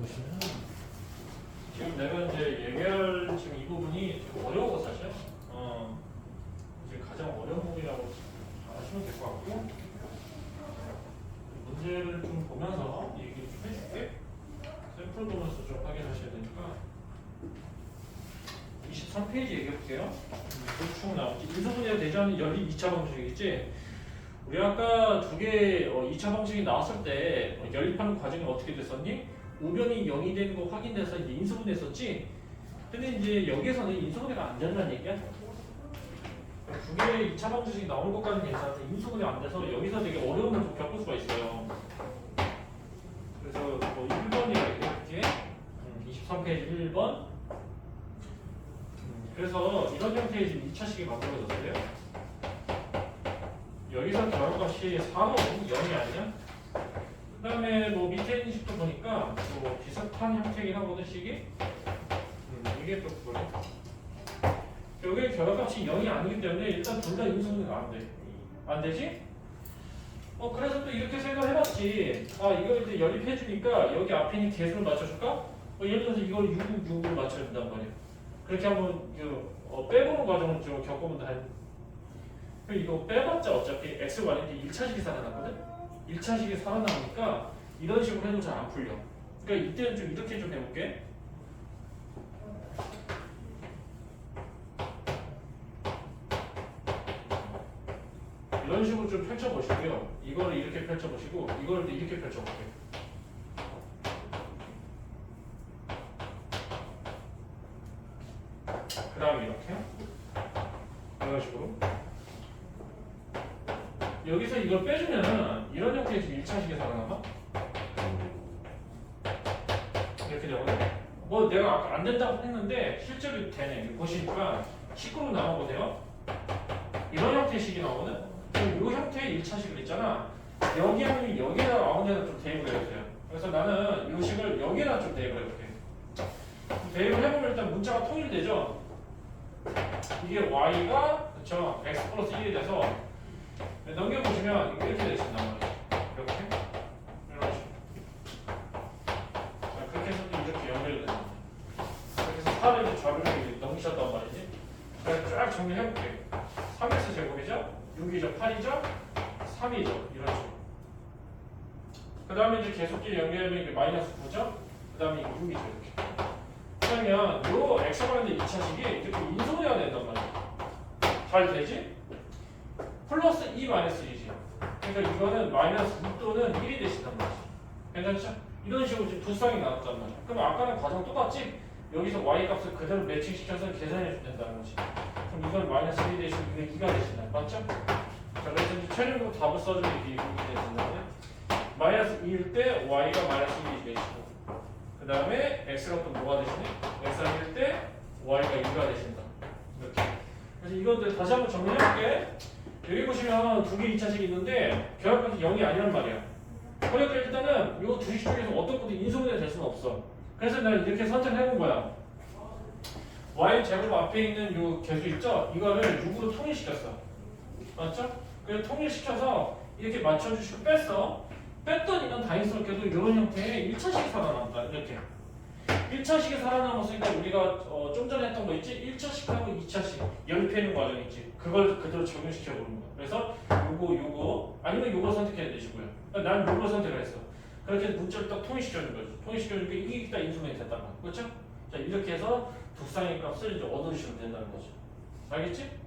보시면 지금 내가 이제 얘기할 지금 이 부분이 좀 어려워 사실. 어, 이제 가장 어려운 부분이라고 아시면 될 것 같고 문제를 좀 보면서 얘기 좀 해줄게. 샘플 보면서 좀 확인하셔야 되니까 23페이지 얘기해볼게요. 보충 나오지. 인수분해 대전 연립 2차 방식이겠지. 우리 아까 두 개 어, 2차 방식이 나왔을 때 어, 연립하는 과정이 어떻게 됐었니? 우변이 0이 되는 거 확인돼서 이제 인수분해 했었지. 근데 이제 여기에서는 인수분해가 안 된다는 얘기야. 두 개의 2차 방식이 나온 것까지는 괜찮은데 인수분해 안 돼서 여기서 되게 어려움을 좀 겪을 수가 있어요. 그래서 뭐 1번이라 이렇게 23페이지 1번 음, 그래서 이런 형태의 지금 2차식이 만들어졌어요. 여기서 결합값이 4는 0이 아니야? 그 다음에 뭐 밑에 있는 식도 보니까 뭐 비슷한 형태긴 하거든 식이 음, 이게 또 그거네 여기 결합값이 0이 아니기 때문에 일단 둘 다 인수분해가 안 돼. 안 되지? 어 그래서 또 이렇게 생각해봤지 아 이걸 이제 연립해주니까 여기 앞에 있는 개수를 맞춰줄까? 어, 예를 들어서 이걸 6, 6으로 맞춰야 된단 말이야 그렇게 한번 그, 어, 빼보는 과정을 좀 겪어본다 이거 빼봤자 어차피 x 관련된 1차식이 살아났거든? 1차식이 살아나니까 이런 식으로 해도 잘 안 풀려. 그러니까 이때는 좀 이렇게 좀 해볼게. 이런 식으로 좀 펼쳐보시고요. 이거를 이렇게 펼쳐보시고 이거를 또 이렇게 펼쳐볼게요 그 다음에 이렇게. 이런 식으로 여기서 이걸 빼주면은 이런 형태의 지금 1차식이 살아남아? 이렇게 되거든? 뭐 내가 아까 안 된다고 했는데 실제로 되네. 보시니까 19로 나와보세요. 이런 형태의 식이 나오거든? 그럼 이 형태의 1차식을 있잖아. 여기 아니면 여기에다 아무 데나 좀 대입을 해주세요. 그래서 나는 이 식을 여기에다 좀 대입을 해볼게. 대입을 해보면 일단 문자가 통일되죠? 이게 y가 그쵸? x 플러스 1이 돼서 넘겨보시면 이게 이렇게 되신단 말이에요 이렇게. 자, 그렇게 해서 또 이렇게 연결이 됩니다. 그렇게 해서 4를 이제 좌우로 이렇게 넘기셨단 말이지. 제가 쫙 정리해볼게요. 3x 제곱이죠? 6이죠? 8이죠? 3이죠? 이런 식으로. 그 다음에 이제 계속끼리 연결하면 이게 마이너스 9죠? 그 다음에 이게 6이죠 이렇게. 그러면 요 x 관련된 2차식이 이렇게 인수분해가 된단 말이야 잘 되지? 플러스 2 마이너스 1이지 그러니까 이거는 마이너스 6 또는 1이 되신단 말이지 괜찮죠? 이런 식으로 지금 두 쌍이 나왔단 말이야 그럼 아까랑 과정 똑같지? 여기서 y 값을 그대로 매칭시켜서 계산해 주면 된다는 거지 그럼 이건 마이너스 1이 되시고 이게 2가 되신다 맞죠? 자 그래서 이제 최종적으로 답을 써주면 이게 6이 되신다네 마이너스 2일 때 y가 마이너스 1이 되시고 그 다음에 x가 또 뭐가 되시네? x가 1일 때 y가 2가 되신다 이렇게 그래서 이것들 다시 한번 정리해볼게 여기 보시면 두 개 2차식이 있는데 결합값이 0이 아니란 말이야. 그러니까 일단은 이 두식 중에서 어떤 것도 인수분해 될 수는 없어. 그래서 내가 이렇게 선택해본 거야. y 제곱 앞에 있는 요 개수 있죠? 이거를 6으로 통일시켰어. 맞죠? 그래서 통일시켜서 이렇게 맞춰주시고 뺐어. 뺐더니 는 다행스럽게도 이런 형태의 1차식이 살아남다 이렇게 1차식이 살아남았으니까 우리가 어, 좀 전에 했던 거 있지? 1차식하고 2차식 연립해있는 과정 있지? 그걸 그대로 적용시켜 보는 거야 그래서 요거 요거 아니면 요거 선택해야 되시고요 그러니까 난 요거 선택을 했어 그렇게 해서 문자를 딱 통일시켜 주는 거죠 통일시켜 주니까 이게 딱 인수분해 됐단 말이야 그렇죠? 자 이렇게 해서 두 쌍의 값을 이제 얻어주시면 된다는 거죠 알겠지?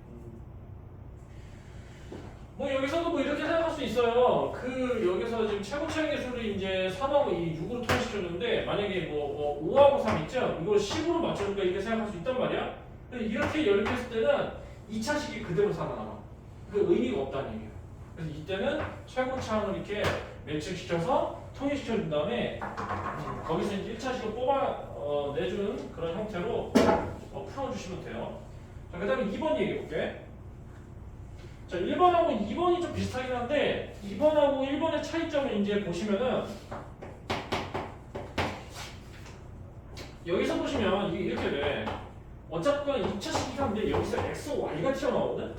뭐 여기서도 뭐 이렇게 생각할 수 있어요. 그 여기서 지금 최고 최악의 수를 이제 3하고 이 6으로 통일시켰는데 만약에 뭐, 뭐 5하고 3 있죠? 이걸 10으로 맞춰줄까 이렇게 생각할 수 있단 말이야. 근데 이렇게 연립했을 때는 2차식이 그대로 살아남아. 그 의미가 없다는 얘기예요. 그래서 이때는 최고 차항을 이렇게 매칭시켜서 통일시켜준 다음에 음, 거기서 이제 1차식을 뽑아 어, 내주는 그런 형태로 어, 풀어주시면 돼요. 자, 그 다음에 2번 얘기해 볼게. 자, 1번하고 2번이 좀 비슷하긴 한데 2번하고 1번의 차이점을 이제 보시면은 여기서 보시면 이게 이렇게 돼. 어쨌건 2차 식이긴 한데 여기서 x, y가 튀어나오거든?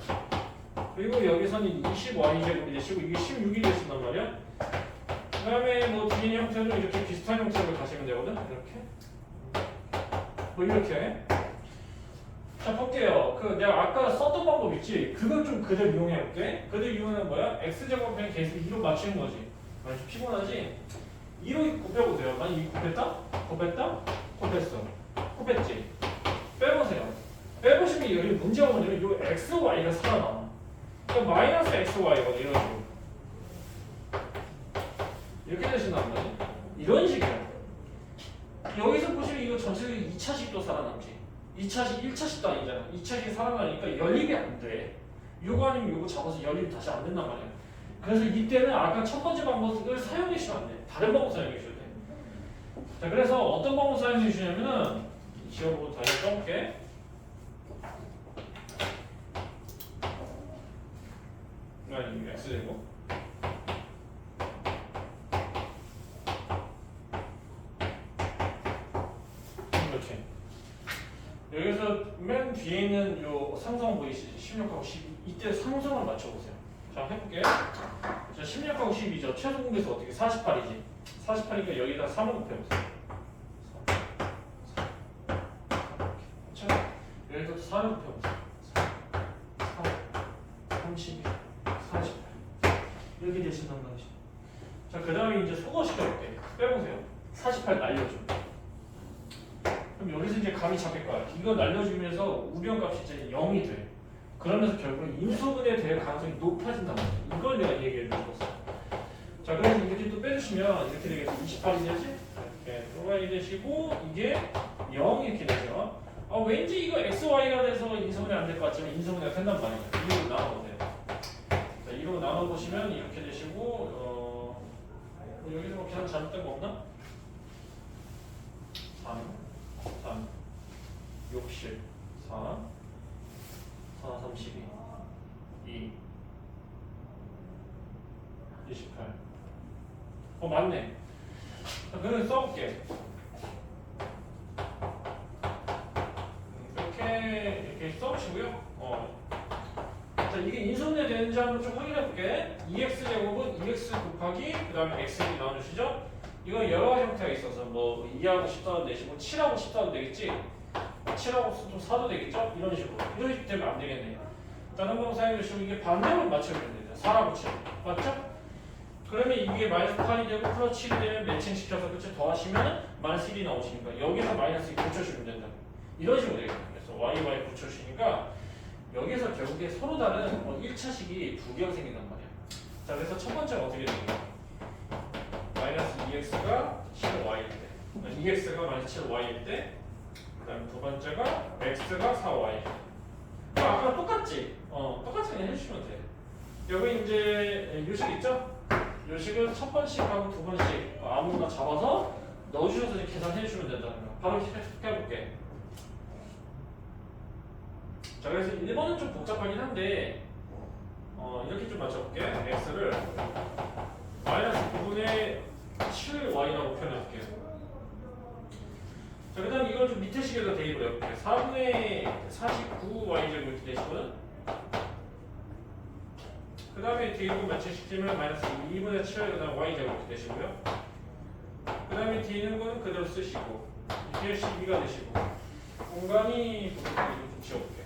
그리고 여기서는 20y 제곱이 되시고 이게 16이 되신단 말이야? 그다음에 뭐 뒤에 형태도 이렇게 비슷한 형태로 가시면 되거든. 이렇게. 뭐 이렇게. 자 볼게요. 그 내가 아까 썼던 방법 있지. 그걸 좀 그대로 이용해 볼게. 그대로 이용하는 뭐야? x 제곱에 계속 2로 맞추는 거지. 많이 좀 피곤하지. 2로 곱해도 돼요. 만약 2 곱했다? 곱했다? 곱했어. 곱했지. 빼보세요. 빼보시면 여기 문제가 뭐냐면 요 x, y가 살아남아. 그러니까 마이너스 x, y거든 이런 식으로. 이렇게 되신단 말이야. 이런 식이야. 여기서 보시면 이거 전체적으로 2차식도 살아남지. 2차식, 1차식도 아니잖아. 2차식이 살아나니까 연립이 안 돼. 요거 아니면 요거 잡아서 연립이 다시 안 된단 말이야. 그래서 이때는 아까 첫 번째 방법을 사용해 주시면 안 돼. 다른 방법 사용해 주셔야 돼. 자, 그래서 어떤 방법 사용해 주시냐면은 지워보고 다시 써볼게. 아니, x 되고. 이렇게. 여기서 맨 뒤에 있는 요 상성 보이시죠? 16하고 12. 이때 상성을 맞춰보세요. 자, 해볼게. 자, 16하고 12죠. 최소 공개수 어떻게? 48이지. 48이니까 여기다 3을 곱해보세요. 3. 자, 여기서 4를 곱해보세요. 4, 32, 48. 이렇게 되신단 말이죠. 자, 그 다음에 이제 소거시켜볼게. 빼보세요. 48 날려줘. 그럼 여기서 이제 감이 잡힐 거야. 이거 날려주면서 우변값이 이제 0이 돼. 그러면서 결국 인수분해 될 가능성이 높아진단 말이야. 이걸 내가 얘기해 줬어. 자, 그래서 이렇게 또 빼주시면 이렇게 되겠죠. 28이 되지? 이렇게 또가이 되시고 이게 0 이렇게 되죠. 아, 왠지 이거 x, y가 돼서 인수분해 안 될 것 같지만 인수분해가 된단 말이야. 2로 나눠보세요. 자, 2로 나눠보시면 이렇게 되시고 어, 뭐 여기서 뭐 계산 잘못된 거 없나? 3 3 60 4 4 32 2 28 어 맞네. 자, 그럼 써볼게. 음, 이렇게 이렇게 써보시고요. 어. 자 이게 인수분해 되는지 한번 좀 확인해 볼게. 2x 제곱은 2x 곱하기 그 다음에 x이 나눠주시죠 이건 여러 가지 형태가 있어서 뭐 2하고 10도 되시고 7하고 10도 되겠지 7하고 좀 4도 되겠죠? 이런 식으로. 이런 식으로 되면 안 되겠네요 다른 방 사용해 주시고 이게 반대로 맞추면 됩니다. 4하고 7 맞죠? 그러면 이게 마이너스 8이 되고 플러스 7이 되면 매칭시켜서 그치 더하시면 마이너스 1이 나오시니까 여기서 마이너스 2 붙여주면 된다. 이런 식으로 되겠네요 그래서 y, y 붙여주시니까 여기서 결국에 서로 다른 뭐 1차식이 두 개가 생긴단 말이야. 자 그래서 첫 번째가 어떻게 마이너스 2x가 7y일 때. 2x가 마이너스 7y일 때 그다음 두 번째가 x가 4y 아, 아까 똑같지? 어 똑같이 그냥 해주시면 돼. 여기 이제 요식 있죠? 요식을 첫 번씩하고 두 번씩 아무거나 잡아서 넣어주셔서 계산해 주시면 된다는 거 바로 해볼게. 자 그래서 1번은 좀 복잡하긴 한데 어 이렇게 좀 맞춰볼게. X를 마이너스 9분의 7y라고 표현해볼게요 자 좀 밑에 식에다 대입을 해볼게요 4분의 49y 제곱 이렇게 되시거든? 그 다음에 뒤로 맞춰시키면 마이너스 2분의 7 그다음 y 제곱 이렇게 되시고요. 그 다음에 뒤에 있는 거는 그대로 쓰시고 뒤에 12가 되시고 공간이 좀 지워볼게요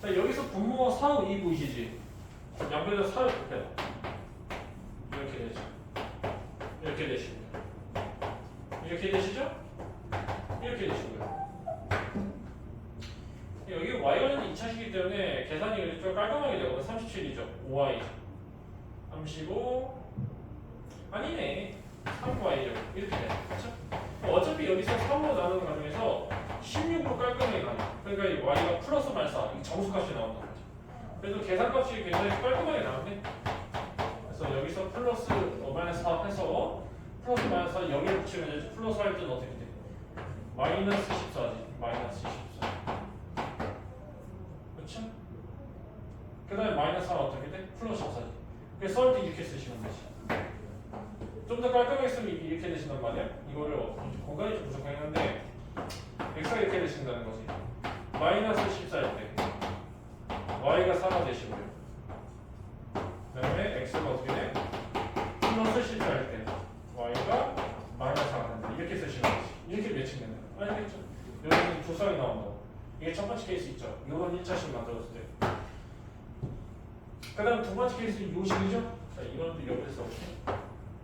자 여기서 분모가 4, 2 보이시지? 양변에다 4를 곱해라 이렇게 되죠. 이렇게 되시고요 이렇게 되시죠? 이렇게 되시고요. 여기 y가 2차식이기 때문에 계산이 좀 깔끔하게 되거든 37이죠. 5y 35 아니네. 3y죠. 이렇게 돼. 그렇죠? 어차피 여기서 3으로 나누는 과정에서 16으로 깔끔하게 나눠 그러니까 이 y가 플러스 마이너스 이 정수값이 나온단 말이죠. 그래서 계산값이 굉장히 깔끔하게 나오네. 그래서 여기서 플러스 어, 마이너스 4 해서 플러스 마이너스 4 여기를 붙이면 되지 플러스 할 때는 어떻게 돼? 마이너스 14지 마이너스 14 그쵸? 그 다음에 마이너스 4 어떻게 돼? 플러스 14지. 그래서 썰때 이렇게 쓰시면 되지. 좀 더 깔끔하게 쓰면 이렇게 되신단 말이야? 이거를 공간이 좀 부족하긴 한데 x가 이렇게 되신다는 거지. 마이너스 14일 때 y가 4가 되시고요. 그 다음에 x가 어떻게 돼? 플러스 14일 때 y가 마이너스 4가 된다 이렇게 쓰시면 되지. 이렇게 매칭된다. 나온다고. 이게 첫 번째 케이스 있죠. 이런 1차식 만들었을 때. 그 다음 두 번째 케이스는 요식이죠. 자, 이거는 또 옆에 써볼게.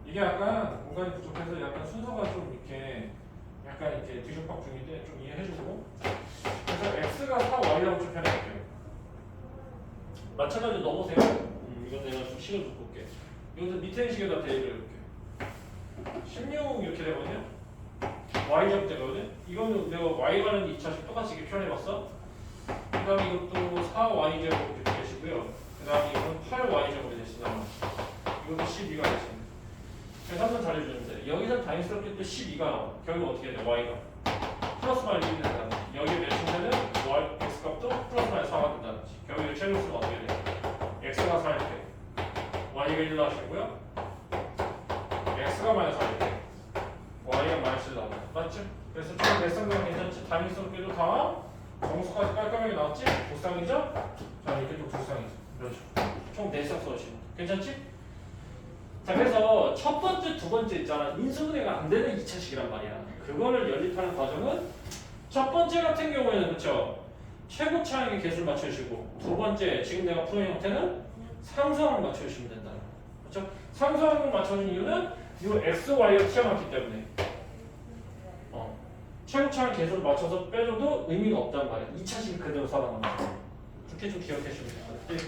이게 약간 공간이 부족해서 약간 순서가 좀 이렇게 약간 이렇게 뒤죽박 중인데 좀 이해해주고. 그래서 x가 4y라고 좀 표현해볼게요. 마찬가지로 넣어보세요. 음, 이건 내가 좀 식을 좀 볼게. 이것도 밑에 식에다 대입을 해볼게. 16 이렇게 되거든요. Y 제곱되거든. 이거는 내가 y 가는 2차식 똑같이 이렇게 표현해봤어. 그 다음에 이것도 4y 제곱 이렇게 되시고요. 그 다음에 이거는 8y 제곱이 되시잖아. 이것도 12가 되시네. 그래서 한번 잘해주는데 여기서 다행스럽게 또 12가 나와. 결국 어떻게 돼? y가 플러스 마이너스 1이 된다는 거지. 여기 매칭되는 y x 값도 플러스 마이너스 4가 된다는 거지. 결국 이 최종수는 어떻게 돼? x가 4일 때 y가 1 나시고요. x가 마이너스 4일 때 y가 마이너스 1 나온다. 맞죠? 그래서 총 대성경 괜찮지? 다행스럽게도 다 정수까지 깔끔하게 나왔지? 보쌍이죠? 자 이렇게 또 두쌍이죠. 그렇죠. 총 4쌍 써주시면 돼. 괜찮지? 자 그래서 첫 번째, 두 번째 있잖아 인수분해가 안 되는 2차식이란 말이야 그거를 연립하는 과정은 첫 번째 같은 경우에는 그렇죠 최고 차항의 개수를 맞춰주시고 두 번째 지금 내가 푸는 형태는 상수항을 맞춰주시면 된다 그렇죠? 상수항을 맞춰준 이유는 이 x, y가 튀어나왔기 때문에 어. 최고차항 개수를 맞춰서 빼줘도 의미가 없단 말이야 2차식이 그대로 살아남아 그렇게 좀 기억해 주시면 돼요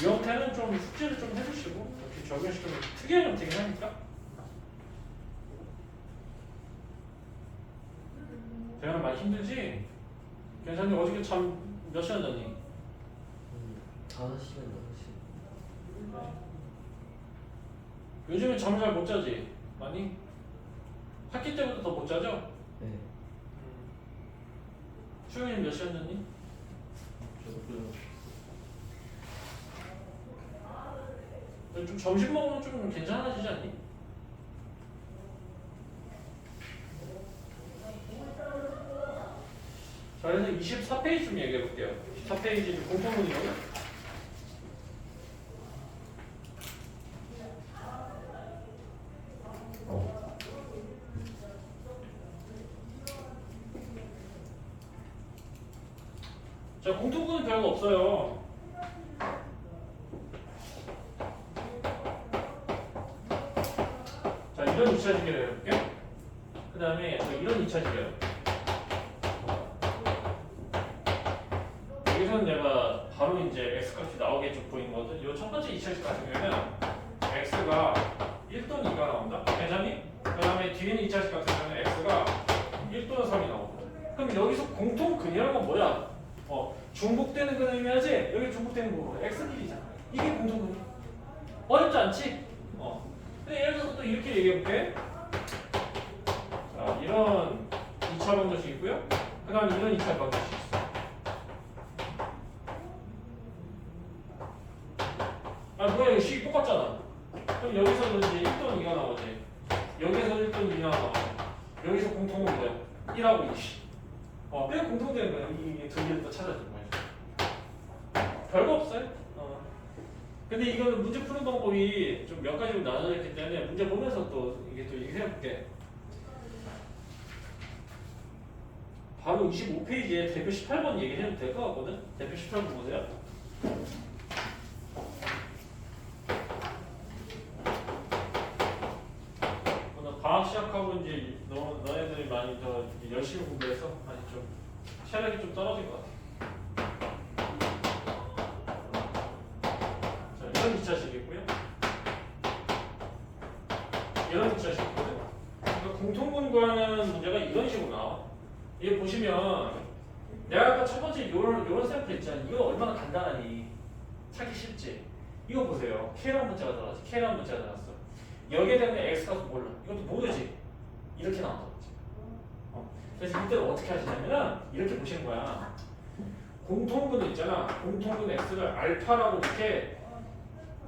이 형태는 좀 숙제를 좀 해주시고 이렇게 적용시키면 특이한 형태긴 하니까 대화는 많이 힘들지? 괜찮니? 어저께 잠 몇 시간 잤니? 음, 5시간 6시 요즘에 잠을 잘 못 자지? 많이? 학기 때보다 더 못 자죠? 네 수영이는 몇 시간 잤니? 좀 점심 먹으면 좀 괜찮아지지 않니? 자, 그래서 24페이지 좀 얘기해 볼게요. 24페이지 공통문이거든. 자, 공통문은 별거 없어요. 자, 이런 2차 지기를 해볼게요. 그 다음에 또 이런 2차 지기요. 여기서는 내가 바로 이제 x 값이 나오게 좀 보인 거거든. 이 첫 번째 2차식 같은 경우에는 x가 1 또는 2가 나온다. 괜찮니? 그 다음에 뒤에 있는 2차식 같은 경우는 x가 1 또는 3이 나오고. 그럼 여기서 공통근이라는 건 뭐야? 어, 중복되는 여기 중복되는 거 뭐? x1이잖아. 이게 공통근이야. 어렵지 않지? 어. 근데 예를 들어서 또 이렇게 얘기해 볼게. 자, 이런 2차 방정식 있고요. 그 다음에 이런 2차 방정식 있어. 아, 뭐야, 이거 식이 똑같잖아. 그럼 여기서는 이제 1 또는 2가 나오지. 여기서 1 또는 2가 나오지. 여기서 공통은 뭐야? 1하고 2. 어, 뼈 공통되는 거야. 이게 두 개를 또 거야. 별거 없어요. 어. 근데 이거는 문제 푸는 방법이 좀 몇 가지로 나눠져 있기 때문에 문제 보면서 또 이게 또 얘기해 볼게. 바로 25페이지에 대표 18번 얘기해도 될 것 같거든? 대표 18번 보세요. 방학 시작하고 이제 너, 너네들이 많이 더 열심히 공부해서 많이 좀 체력이 좀 떨어진 것 같아. 2차식이고요. 이런 2차식이거든. 그러니까 공통분 구하는 문제가 이런 식으로 나와. 이게 보시면 내가 아까 첫 번째 요런 요런 샘플 있잖아. 이거 얼마나 간단하니 찾기 쉽지. 이거 보세요. K라는 문자가 들어갔어. K라는 문자가 들어갔어. 여기에 대한 X 값은 몰라. 이것도 모르지. 이렇게 나온다. 어. 그래서 이때는 어떻게 하시냐면은 이렇게 보시는 거야. 공통분 있잖아. 공통분 X를 알파라고 이렇게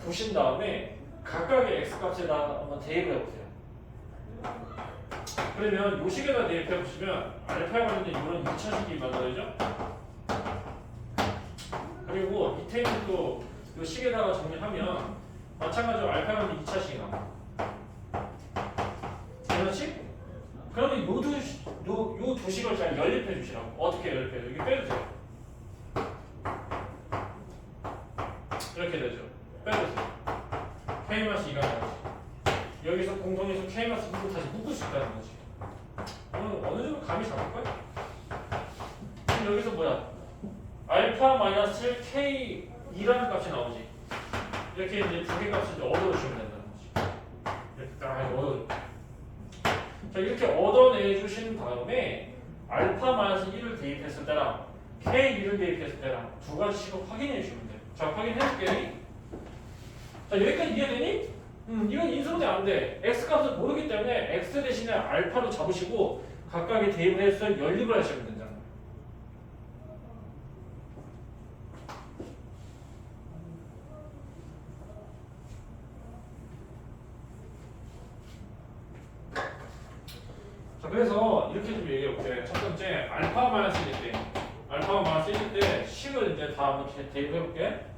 보신 다음에 각각의 X 값에다 한번 대입을 해보세요. 그러면 요 식에다 대입해 보시면 알파에 관련된 이런 2차식이 만들어지죠. 그리고 밑에 있는 또 요 식에다가 정리하면 마찬가지로 알파에 관련된 2차식이 나와. 그렇지? 그러면 요두 요두 식을 잘 연립해 주시라고. 어떻게 연립해요? 여기 빼도 돼요. 이렇게 되죠. 빼도 돼요. K 2가 나오지. 여기서 공통에서 K 마스 2로 다시 묶을 수 있다는 거지. 어느 어느 정도 감이 잡을 거야? 그럼 여기서 뭐야? 알파 마이너스 7 K 2라는 값이 나오지. 이렇게 이제 두 개 값을 얻어주시면 된다는 거지. 이렇게 딱 얻어. 자 이렇게 얻어내 주신 다음에 알파 마이너스 1을 대입했을 때랑 K 2를 대입했을 때랑 두 가지씩을 확인해 주시면 돼요. 자 확인해 줄게. 자 여기까지 이해되니? 음 이건 인수분해 안 돼. x 값을 모르기 때문에 x 대신에 알파로 잡으시고 각각의 대입을 해서 연립을 하시면 거예요. 자 그래서 이렇게 좀 얘기해 볼게요. 첫 번째 알파 마이너스 1일 때 알파가 마이너스 1일 때 식을 이제 다 한번 대- 대입해 볼게.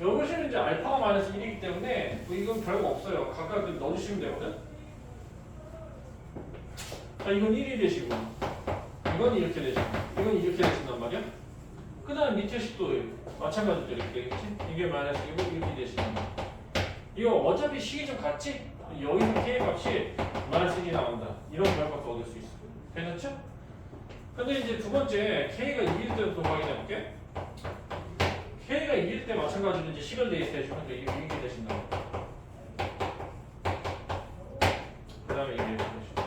여기서는 이제 알파가 마이너스 1이기 때문에 뭐 이건 별거 없어요. 각각 그 넣어주시면 되거든. 자 이건 1이 되시고 이건 이렇게 되시고 이건 이렇게 되신단 말이야. 그 다음 밑에 식도 마찬가지로 이렇게 되겠지. 이게 마이너스 이거 이렇게 되시는 거야. 이거 어차피 식이 좀 같지? 여기서 k 값이 마이너스 1이 나온다. 이런 결과도 얻을 수 있어. 괜찮죠? 근데 이제 두 번째 k가 2일 때부터 확인해 볼게. K가 2일 때 마찬가지로 이제 식을 대입해 주면 이게 이렇게 되신다고. 그 다음에 이게 이렇게 되시고.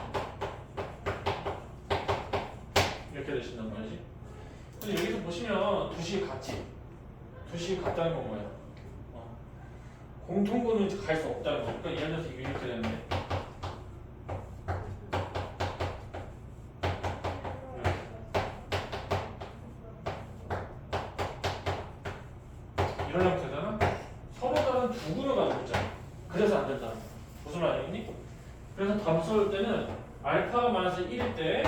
이렇게 되신단 말이지. 근데 여기서 보시면 두 식이 같지? 두 식이 같다는 건 뭐야? 어. 공통분은 갈 수 없다는 거죠. 그러니까 예를 들어서 이게 이렇게 되는데. 이러려면 되잖아? 서로 다른 두 근을 가지고 있잖아. 그래서 안 된다. 무슨 말이니? 답수할 때는 알파가 마이너스 1일 때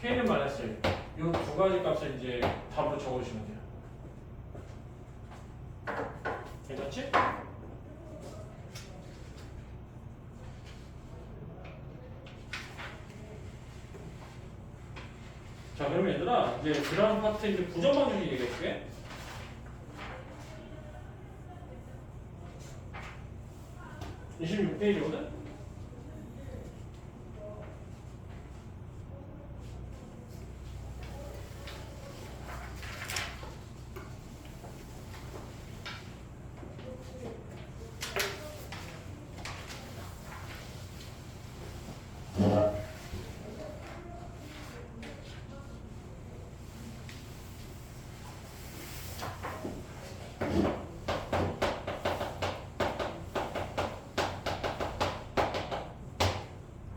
k는 마이너스 1. 이두 가지 값을 이제 답으로 적어주시면 돼요. 괜찮지? 자, 그럼 얘들아, 이제 그 다음 파트 이제 부정 방정식 얘기해줄게. 이십육 페이지거든?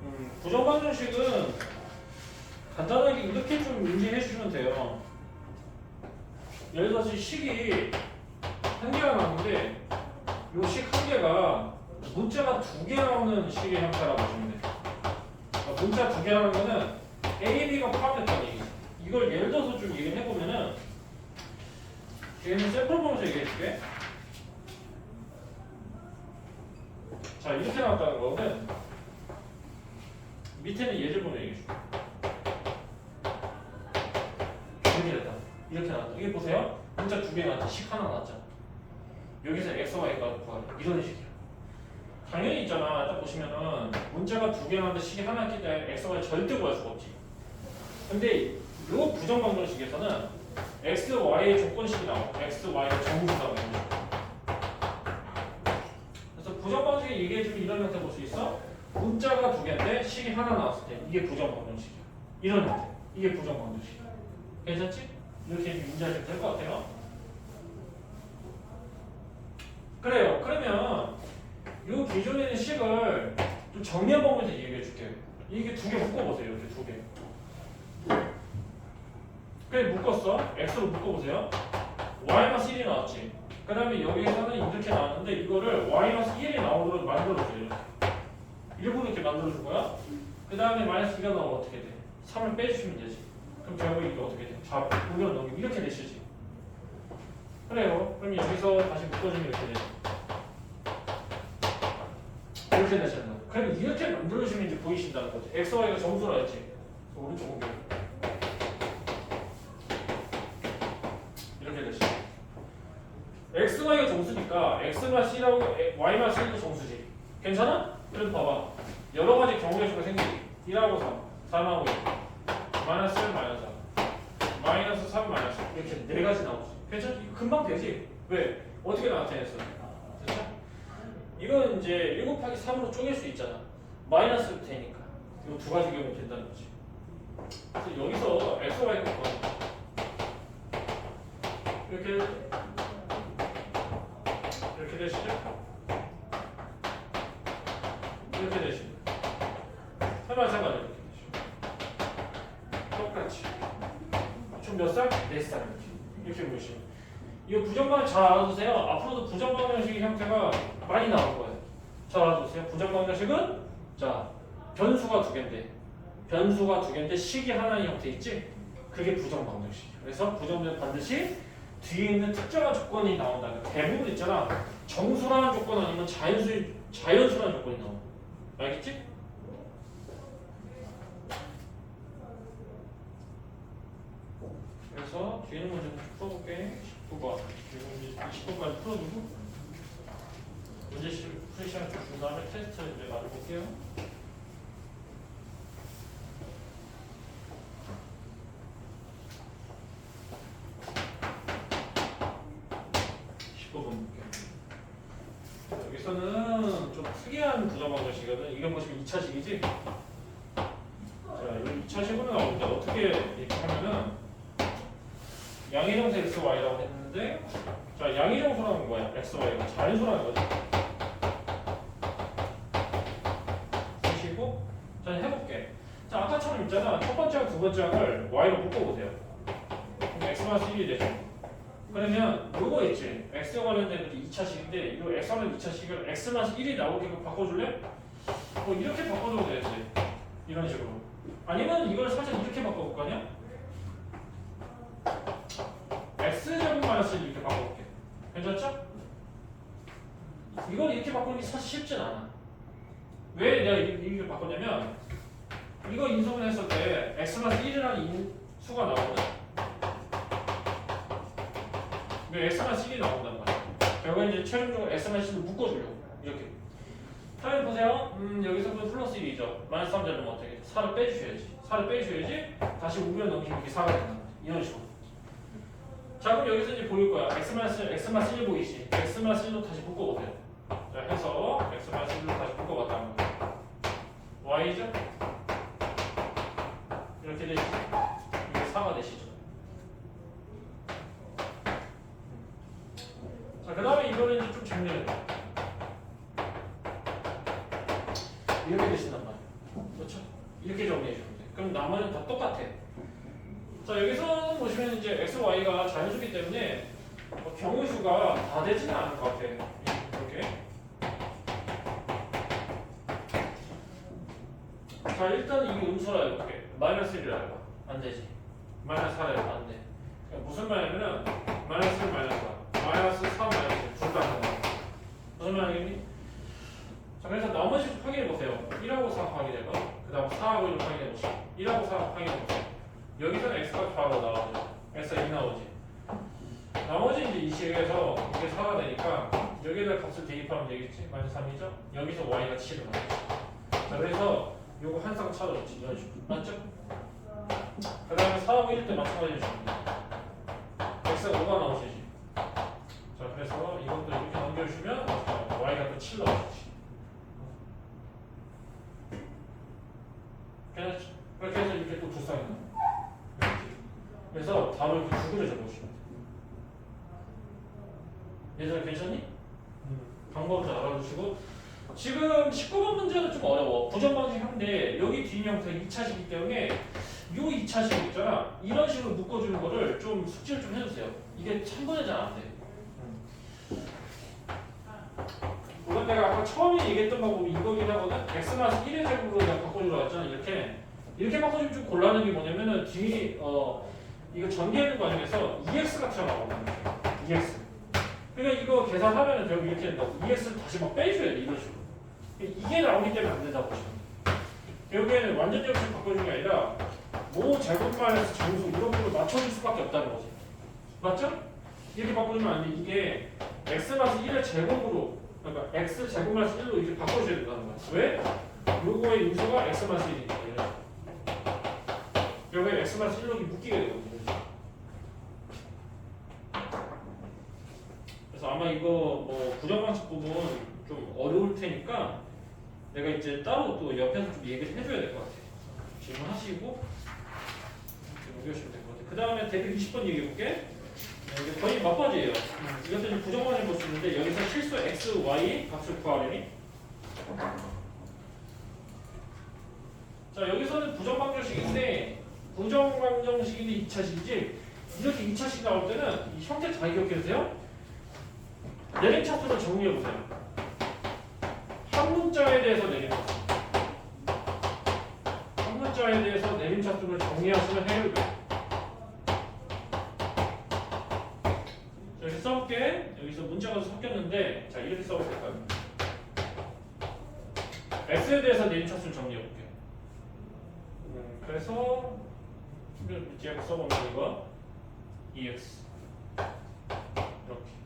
음, 부 정방정식은 간단하게 이렇게 좀 인지해 주시면 돼요. 예를 들어서 식이 한 개가 나오는데 이 식 한 개가 문자가 두 개 나오는 식의 형태라고 보시면 돼요. 그러니까 문자 두 개라는 거는 A, B가 포함됐다는 얘기. 이걸 예를 들어서 좀 얘기를 해보면은 얘는 샘플 보면서 얘기해 줄게. 자 이렇게 나왔다는 거는 밑에는 예를 보면 얘기해 줄게. 이렇게 됐다. 이렇게 나왔다. 이게 보세요. 문자 두 개 나왔죠. 식 하나 나왔죠. 여기서 x, y가 구하래. 이런 식이야. 당연히 있잖아. 딱 보시면은 문자가 두 개 나왔는데 식이 하나 있기 때문에 x, y 절대 구할 수가 없지. 근데 이 부정방정식에서는 x, y의 조건식이 나와. x, y가 정수가 거죠. 그래서 부정방정식 얘기해주면 이런 형태 볼 수 있어. 문자가 두 개인데 식이 하나 나왔을 때 이게 부정방정식이야. 이런 형태. 이게 부정방정식이야. 괜찮지? 이렇게 인지하시면 될 것 같아요. 그래요. 그러면 이 기존에 있는 식을 좀 정리해 보면서 얘기해 줄게요. 이게 두 개 묶어보세요. 이렇게 두 개. 그래 묶었어. x로 묶어보세요. y-1이 나왔지. 그 다음에 여기에서는 이렇게 나왔는데 이거를 y-1이 나오도록 만들어줘요. 일부러 이렇게 만들어준 거야. 그 다음에 마이너스 2가 나오면 어떻게 돼? 3을 빼주시면 되지. 그럼 결국 이게 어떻게 돼? 좌, 우변 넘기면 이렇게 되시지. 그래요. 그럼 여기서 다시 묶어주면 이렇게 되죠. 이렇게 되잖아. 그럼 이렇게 만들어주면 이제 보이신다는 거지. x, y가 정수라 했지. 오른쪽 공격. 이렇게 되시. x, y가 정수니까 x가 c라고 y가 c도 정수지. 괜찮아? 그래도 봐봐. 여러 가지 경우의 수가 생기지. 1하고 3, 3하고 1, 마이너스 1, 마이너스 3, 마이너스 3, 마이너스 이렇게 네 가지 나오지. 괜찮지? 금방 되지? 왜? 어떻게 나타냈어? 됐죠? 이건 이제 1 곱하기 3으로 쪼갤 수 있잖아. 마이너스 되니까. 이거 두 가지 경우 된다는 거지. 그래서 여기서 x, 구하는 거야. 이렇게 이렇게 되시죠? 이렇게 되시죠? 세마세마 이렇게 되시죠? 똑같이. 총몇 살? 네 살. 이렇게 보시면. 이거 부정방 잘 알아두세요. 앞으로도 부정방정식의 형태가 많이 나올 거예요. 잘 알아두세요. 부정방정식은 자 변수가 두 개인데 변수가 두 개인데 식이 하나의 형태 있지? 그게 부정방정식. 그래서 부정방정 반드시 뒤에 있는 특정한 조건이 나온다. 대부분 있잖아. 정수라는 조건 아니면 자연수 자연수라는 조건이 나와. 알겠지? 10분만 풀어주고 문제식 풀 시간 준 다음에 테스트 이제 말해볼게요. 15분. 여기서는 좀 특이한 구조방정식이거든. 이건 뭐 보시면 2차식이지? 자, 이 2차식으로 나옵니다. 어떻게 이렇게 하면은 양의 정세 xy라고 자연수라는 거지. 쓰시고 자, 해볼게. 자, 아까처럼 있잖아. 첫 번째랑 두 번째 항을 y로 묶어보세요. 그럼 x만 1이 되죠. 그러면 요거 있지. x와 관련된 그 2차식인데 이거 x 관련 2차식을 x만 1이 나오게끔 바꿔줄래? 뭐 이렇게 바꿔줘도 되지. 이런 식으로. 아니면 이걸 살짝 이렇게 바꿔볼 거 아니야? x제곱 마이너스 1 이렇게 바꿔볼게. 괜찮죠? 이걸 이렇게 바꾸는 게 사실 쉽진 않아. 왜 내가 이- 이렇게 바꿨냐면 이거 인수분 했을 때 x만 1이라는 수가 나오거든. 왜 x만 1이 나온단 말이야. 결국에 이제 최종적으로 x만 1을 묶어주려고 이렇게. 타임 보세요. 음 여기서부터 플러스 1이죠. 마이너스 3 되면 어떻게? 4를 빼주셔야지. 4를 빼주셔야지 다시 우변 넘기면 이게 4가 된다. 이런 식으로. 자 그럼 여기서 이제 보일 거야. x만 1, x만 1 보이시. x만 1로 다시 묶어보세요. 자 해서 x만 1로 다시 묶어봤다는 거. y죠? 이렇게 되시죠. 이게 4가 되시죠. 자, 그 다음에 이거는 이제 좀 정리를 해. 이렇게 되신단 말이에요. 그렇죠? 이렇게 정리해 주면 돼. 그럼 나머지는 다 똑같아. 자, 여기서 보시면 이제 x, y가 자연수기 때문에 뭐 경우수가 다 되지는 않을 것 같아. 이렇게. 자, 일단 이게 음수라 이렇게. 마이너스 1이라 해봐. 안 되지. 마이너스 4라 해봐. 안 돼. 그러니까 무슨 말이냐면은 마이너스 1, 마이너스 4. 마이너스 3, 마이너스 둘다 안 된다. 무슨 말이겠니? 자, 그래서 나머지 확인해 보세요. 1하고 4 확인해 봐. 그 다음 4하고 1 확인해 보시고. 1하고 4 확인해 보세요. 여기서는 x가 바로 나오죠. x가 2 나오지. 나머지 이제 이 식에서 이게 4가 되니까 여기에다 값을 대입하면 되겠지. 마이너스 3이죠. 여기서 y가 7을 나오죠. 자, 그래서 요거 한쌍 차로지 이런 식으로. 맞죠? 그 다음에 4하고 1때 마찬가지로 돼. x가 5가 나오시지. 자, 그래서 이것도 이렇게 넘겨주시면 y가 또 7 나오시지. 괜찮죠? 그렇게 해서 이렇게 또 두 쌍이 나와. 그래서 답을 이렇게 두 개를 적어주시면 돼. 예전에 괜찮니? 방법을 잘 알아두시고 지금 19번 문제는 좀 어려워. 부정방식인데 여기 뒷 형태가 2차식이기 때문에 요 2차식 있잖아. 이런 식으로 묶어주는 거를 좀 숙지를 좀 해주세요. 이게 참고는 잘안 돼. 물론 내가 아까 처음에 얘기했던 방법이 이거긴 하거든. x-1의 제곱으로 그냥 바꿔주라고 했잖아. 이렇게. 이렇게 바꿔주면 좀 곤란한 게 뭐냐면은 뒤, 어, 이거 전개하는 과정에서 EX가 튀어나오거든. EX. 그러니까 이거 계산하면은 결국 이렇게 된다고. EX를 다시 막 빼줘야 돼. 이런 식으로. 이게 나오기 때문에 안 된다고 보시면. 결국에는 완전 역식 바꿔주는 게 아니라 모 제곱말에서 정수 이런 걸로 맞춰줄 수밖에 없다는 거지. 맞죠? 이렇게 바꿔주면 안 돼. 이게 x 마스 1의 제곱으로 그러니까 x 제곱 마스 1로 이렇게 바꿔줘야 된다는 거야. 왜? 요거의 인수가 x 마스 1이니까. 여기에 x 마스 1로 묶이게 되거든요. 그래서 아마 이거 뭐 부정방식 부분 좀 어려울 테니까 내가 이제 따로 또 옆에서 좀 얘기를 해줘야 될 것 같아요. 질문하시고 좀 옮겨주시면 될 것 같아요. 그 다음에 대표 20번 얘기해볼게. 이게 거의 맞바지예요. 이것도 이제 부정방식 볼수 있는데 여기서 실수 x, y 값을 구하려니 자 여기서는 부정방정식인데 부정방정식인데 2차식이지 이렇게 2차식 나올 때는 이 형태 잘 기억해주세요. 내림 차트로 정리해보세요. 한 문자에 대해서 내림 차트. 한 문자에 대해서 내림 차트를 정리하시면 해결돼. 자, 이렇게 써볼게. 여기서 문자가 섞였는데, 자, 이렇게 써볼 될까요? X에 대해서 내림 차트를 정리해볼게. 음, 그래서, 이렇게 써보면 이거, EX. 이렇게.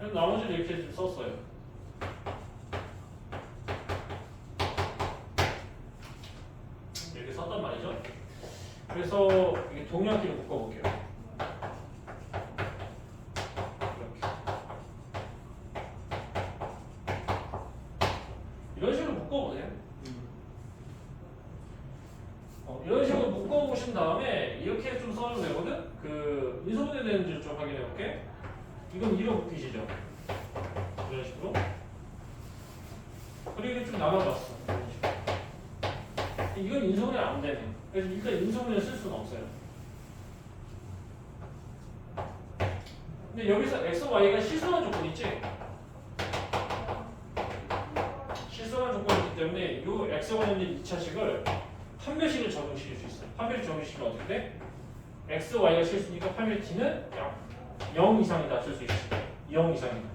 그래서 나머지는 이렇게 좀 썼어요. 이렇게 썼단 말이죠. 그래서 이게 동양끼리 묶어볼게요. 이렇게. 이런 식으로 묶어보세요. 어, 이런 식으로 묶어보신 다음에 이렇게 좀 써도 되거든? 그 인소문에 되는지 좀 확인해볼게. 이건 이로 묶이시죠? 이런 식으로. 그리고 좀 나눠봤어. 이런 식으로. 이건 인소문이 안 되네. 그래서 일단 인소문을 쓸 수는 없어요. 근데 여기서 x, y가 실수한 조건 있지? 실수한 조건이 있기 때문에 이 x, y는 2차식을 판별식을 적용시킬 수 있어요. 판별식 적용시키면 어떻게 돼? x, y가 실수니까 판별 t는 0, 0 이상이다 쓸 수 있어. 0 이상이다.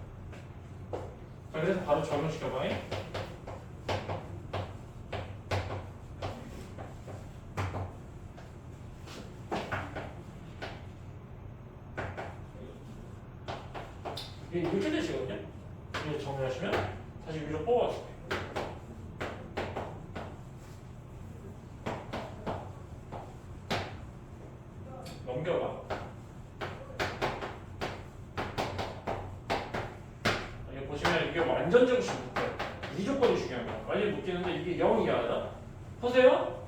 자, 그래서 바로 적용시켜봐요. 이게 이렇게 되시거든요. 이렇게 정리하시면 다시 위로 뽑아주세요. 넘겨봐. 이게 보시면 이게 완전 정식 묶어요. 이 조건이 중요한 거야. 완전 묶이는데 이게 0이 아니라 보세요.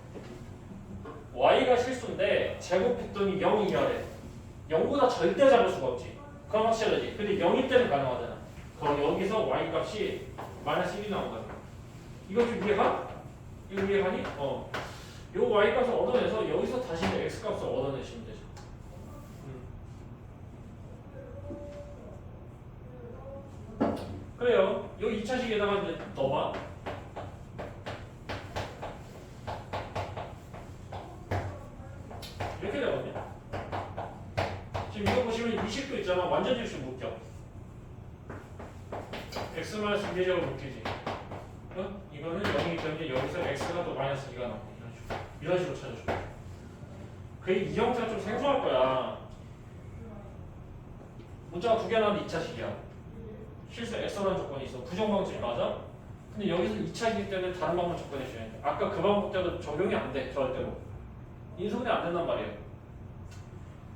y가 실수인데 제곱했더니 0이 돼. 0보다 절대 잡을 수가 없지. 그건 확실하지. 근데 0일 때는 가능하잖아. 그럼 여기서 y 값이 마이너스 1이 나온다. 이거 좀 이해가? 이거 이해가니? 어. 요 y 값을 얻어내서 여기서 다시 x 값을 얻어내시면 되죠. 그래요. 여기 2차식에다가 이제 넣어봐. 이렇게 되거든요. 지금 이거 보시면 20도 있잖아. 완전 일식 묶여. x 마이너스 2제곱으로 묶이지. 어? 이거는 0이기 때문에 여기서 x가 또 마이너스 2가 나오고 이런 식으로. 이런 식으로 찾아줘. 그게 이 형태가 좀 생소할 거야. 문자가 두 개 나오는데 2차식이야. 실수 X라는 조건이 있어. 부정방정이 맞아? 근데 여기서 2차이기 때문에 다른 방법 조건이 줘야 돼. 아까 그 방법 때도 적용이 안 돼. 절대로. 인수분해 안 된단 말이에요.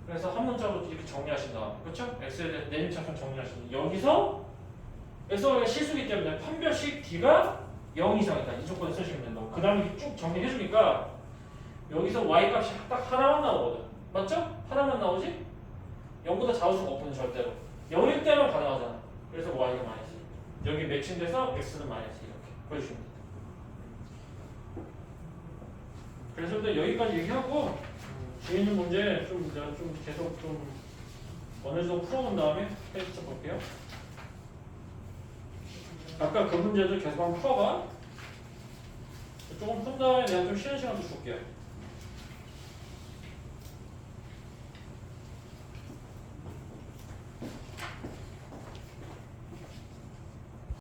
그래서 한 문자로 이렇게 정리하신다. 그렇죠? X에 대해 내림차선 정리하신다. 여기서 X가 실수기 때문에 판별식 D가 0 이상이다. 이 조건을 쓰시면 된다고. 그 다음에 쭉 정리해주니까 여기서 Y 값이 딱 하나만 나오거든. 맞죠? 하나만 나오지? 0보다 작을 수가 없거든 절대로. 0일 때만 가능하잖아. 그래서 y가 마이너스. 여기 매칭돼서 x는 마이너스 이렇게 보여주시면 됩니다. 그래서 일단 여기까지 얘기하고 음, 뒤에 있는 문제 좀 제가 좀 계속 좀 어느 정도 풀어본 다음에 테스트 볼게요. 아까 그 문제도 계속 한번 풀어봐. 조금 푼 다음에 내가 좀 쉬는 시간도 줄게요.